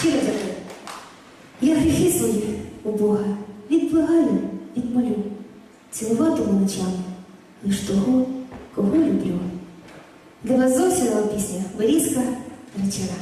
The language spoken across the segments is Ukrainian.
Щиро дякую. Я гріхи свої у Бога відплагаю, відмолю, цілуватиму ночами лиш того, кого люблю. Для вас зовсім нова пісня Борізка вечора.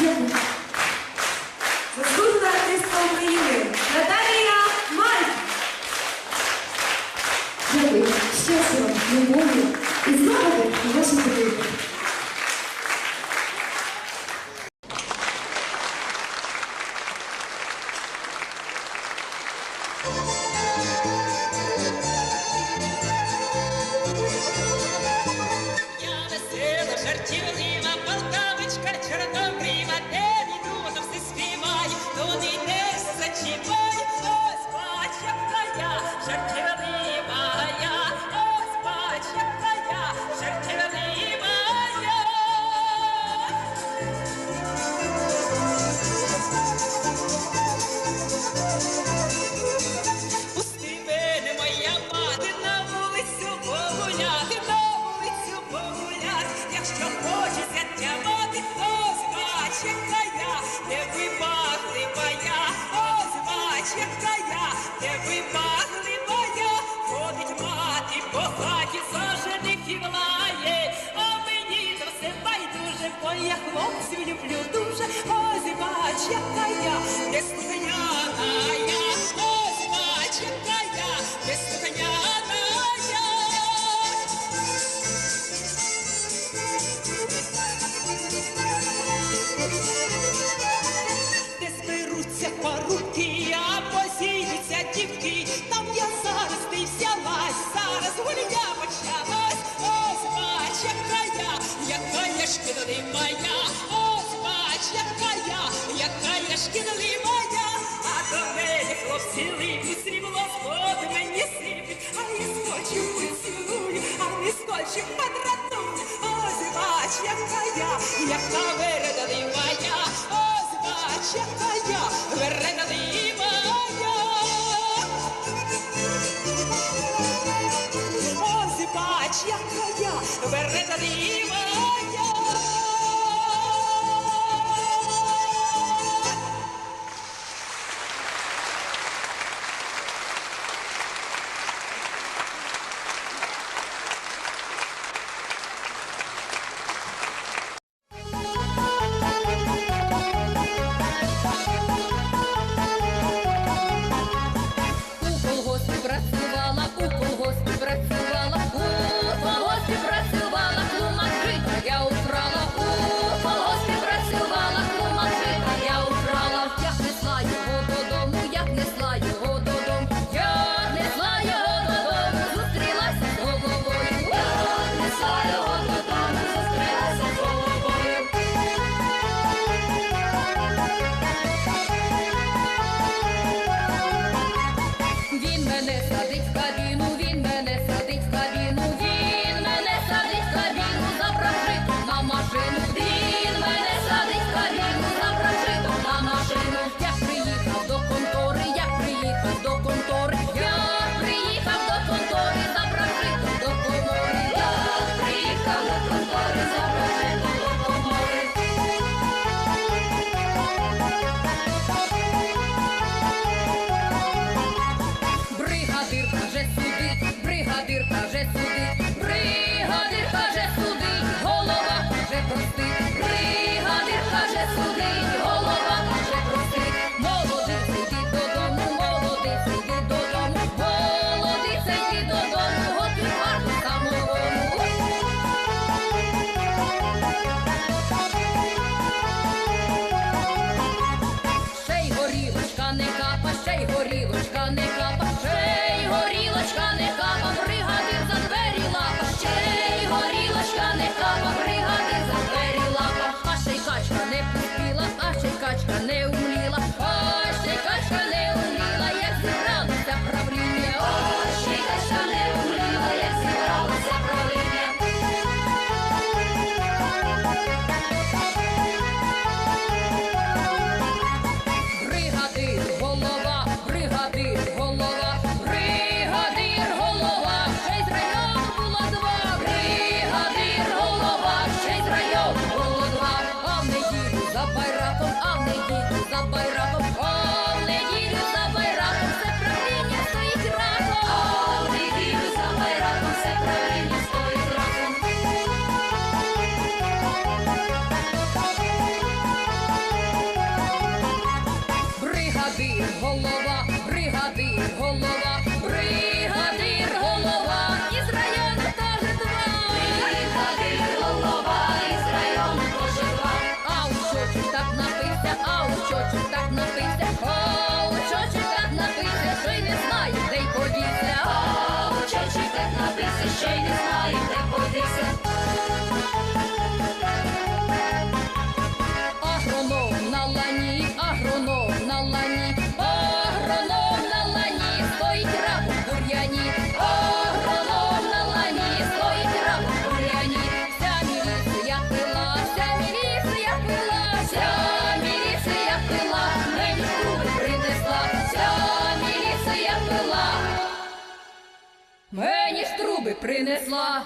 Yeah. хаті, по хаті за женихів лає, а мені то все байдуже, бо я хлопців люблю дуже, ось бач, яка я, не слухняна я, ось бач, яка ти моя, ось бач, яка я, яка я шкідливая, а до неї хлопці липі, срібло спод мені сипить, а не скочив поцілує, а не скочив квадратує, ось бач, яка я, яка вередлива я, ось бач, яка я, вередлива я. Ось бач, яка я, вередлива Bye. принесла.